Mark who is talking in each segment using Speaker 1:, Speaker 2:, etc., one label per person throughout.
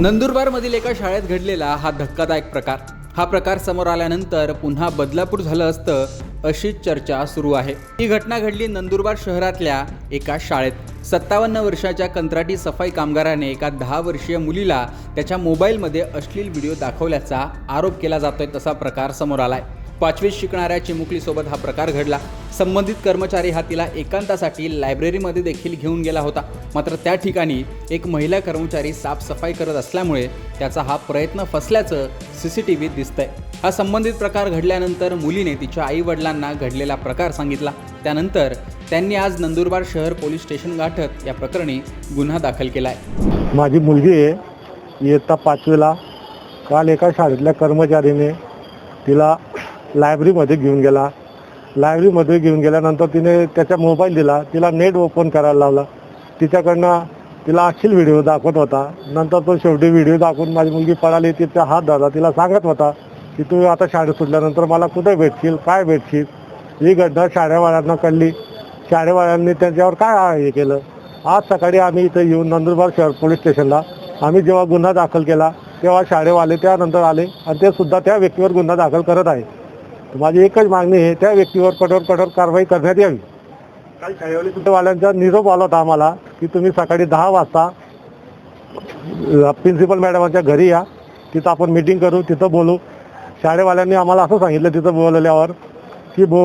Speaker 1: नंदुरबारमधील एका शाळेत घडलेला हा धक्कादायक प्रकार. हा प्रकार समोर आल्यानंतर पुन्हा बदलापूर झालं असतं अशीच चर्चा सुरू आहे. ही घटना घडली नंदुरबार शहरातल्या एका शाळेत. सत्तावन्न वर्षाच्या कंत्राटी सफाई कामगाराने एका दहा वर्षीय मुलीला त्याच्या मोबाईलमध्ये अश्लील व्हिडिओ दाखवल्याचा आरोप केला जातोय तसा प्रकार समोर आलाय. पाचवीत शिकणाऱ्या चिमुकलीसोबत हा प्रकार घडला. संबंधित कर्मचारी हा तिला एकांतासाठी लायब्ररीमध्ये देखील घेऊन गेला होता. मात्र त्या ठिकाणी एक महिला कर्मचारी साफसफाई करत असल्यामुळे त्याचा हा प्रयत्न फसल्याचं सी सी टी व्हीत दिसतंय. हा संबंधित प्रकार घडल्यानंतर मुलीने तिच्या आई वडिलांना घडलेला प्रकार सांगितला. त्यानंतर त्यांनी आज नंदुरबार शहर पोलीस स्टेशन गाठत या प्रकरणी गुन्हा दाखल केलाय.
Speaker 2: माझी मुलगी आहे. इयत्ता पाचवीला. काल एका शाळेतल्या कर्मचारीने तिला लायब्ररीमध्ये घेऊन गेला. लायब्ररीमध्ये घेऊन गेल्यानंतर तिने त्याचा मोबाईल दिला. तिला नेट ओपन करायला लावला. तिच्याकडनं तिला अश्लील व्हिडिओ दाखवत होता. नंतर तो शेवटी व्हिडिओ दाखवून माझी मुलगी पळाली. तिचा हात धरला. तिला सांगत होता की तू आता शाळेत सुटल्यानंतर मला कुठे भेटशील? काय भेटशील? ही घटना शाळेवाल्यांना कळली. शाळेवाल्यांनी त्यांच्यावर काय हे केलं? आज सकाळी आम्ही इथं येऊन नंदुरबार शहर पोलीस स्टेशनला. आम्ही जेव्हा गुन्हा दाखल केला तेव्हा शाळेवाले त्यानंतर आले आणि ते सुद्धा त्या व्यक्तीवर गुन्हा दाखल करत आहे तर माझी एकच मागणी आहे त्या व्यक्तीवर कठोर कठोर कारवाई करण्यात यावी. काही शाळेवाले वाल्यांचा निरोप आला होता आम्हाला की तुम्ही सकाळी दहा वाजता प्रिन्सिपल मॅडमांच्या घरी या तिथं आपण मिटिंग करू तिथं बोलू. शाळेवाल्यांनी आम्हाला असं सांगितलं तिथं बोलवल्यावर की भो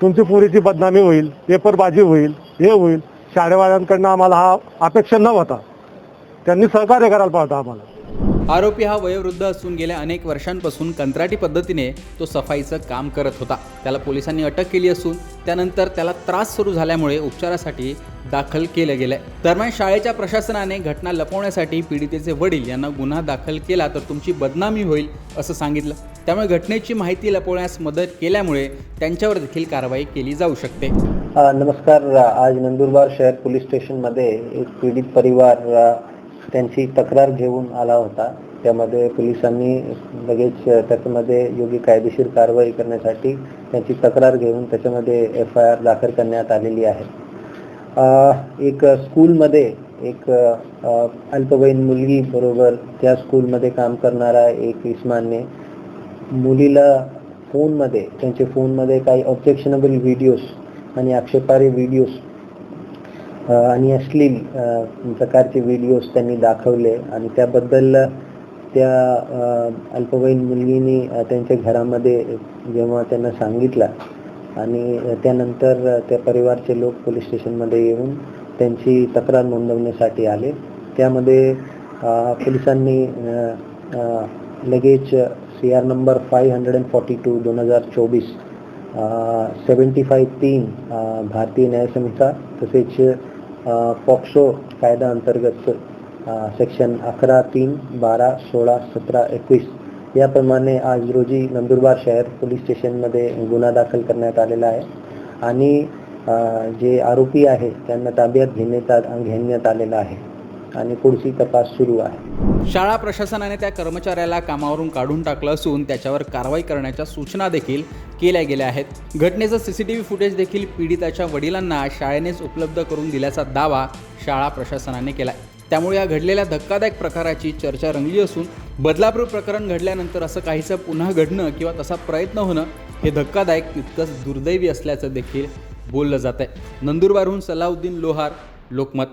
Speaker 2: तुमची पुरीची बदनामी होईल पेपरबाजी होईल हे होईल. शाळेवाल्यांकडनं आम्हाला हा अपेक्षा न होता त्यांनी सहकार्य करायला पाहिजे आम्हाला.
Speaker 1: आरोपी हा वयोवृद्ध असून गेल्या अनेक वर्षांपासून कंत्राटी पद्धतीने तो सफाईचं काम करत होता. त्याला पोलिसांनी अटक केली असून त्यानंतर त्याला त्रास सुरू झाल्यामुळे उपचारासाठी दाखल केलं गेलंय. दरम्यान शाळेच्या प्रशासनाने घटना लपवण्यासाठी पीडितेचे वडील यांना गुन्हा दाखल केला तर तुमची बदनामी होईल असं सांगितलं. त्यामुळे घटनेची माहिती लपवण्यास मदत केल्यामुळे त्यांच्यावर देखील कारवाई केली जाऊ शकते.
Speaker 3: नमस्कार. आज नंदुरबार शहर पोलीस स्टेशनमध्ये एक पीडित परिवार त्यांची तक्रार घेऊन आला होता. त्यामध्ये पोलिसांनी लगेच त्याच्यामध्ये योग्य कायदेशीर कारवाई करण्यासाठी त्यांची तक्रार घेऊन त्याच्यामध्ये एफ आय आर दाखल करण्यात आलेली आहे. अ, एक स्कूलमध्ये एक अल्पवयीन मुलगी बरोबर त्या स्कूलमध्ये काम करणारा एक इस्मानने मुलीला फोनमध्ये त्यांच्या फोनमध्ये काही ऑब्जेक्शनेबल व्हिडिओज आणि आक्षेपार्ह व्हिडिओज आणि अश्लील प्रकारचे व्हिडिओज त्यांनी दाखवले. आणि त्याबद्दल त्या अल्पवयीन मुलगीने त्यांच्या घरामध्ये जेव्हा त्यांना सांगितलं आणि त्यानंतर त्या परिवारचे लोक पोलीस स्टेशनमध्ये येऊन त्यांची तक्रार नोंदवण्यासाठी आले. त्यामध्ये पोलिसांनी लगेच C R number five hundred and forty two दोन हजार चोवीस सेवन्टी फाईव्ह तीन भारतीय न्यायसंहिता तसेच पॉक्सो कायदा अंतर्गत सेक्शन अकरा तीन बारा सोळा सतरा एकवीस याप्रमाणे आज रोजी नंदुरबार शहर पोलीस स्टेशनमध्ये गुन्हा दाखल करण्यात आलेला आहे. आणि जे आरोपी आहे त्यांना ताब्यात घेण्यात घेण्यात आलेला आहे. आणि पुढची तपास सुरू आहे.
Speaker 1: शाळा प्रशासनाने त्या कर्मचाऱ्याला कामावरून काढून टाकलं असून त्याच्यावर कारवाई करण्याच्या सूचना देखील केल्या गेल्या आहेत. घटनेचं सीसीटीव्ही फुटेज देखील पीडिताच्या वडिलांना शाळेनेच उपलब्ध करून दिल्याचा दावा शाळा प्रशासनाने केला त्यामुळे या घडलेल्या धक्कादायक प्रकाराची चर्चा रंगली असून बदलापूर प्रकरण घडल्यानंतर असं काहीसं पुन्हा घडणं किंवा तसा प्रयत्न होणं हे धक्कादायक तितकंच दुर्दैवी असल्याचं देखील बोललं जात आहे नंदुरबारहून सलाउद्दीन लोहार लोकमत.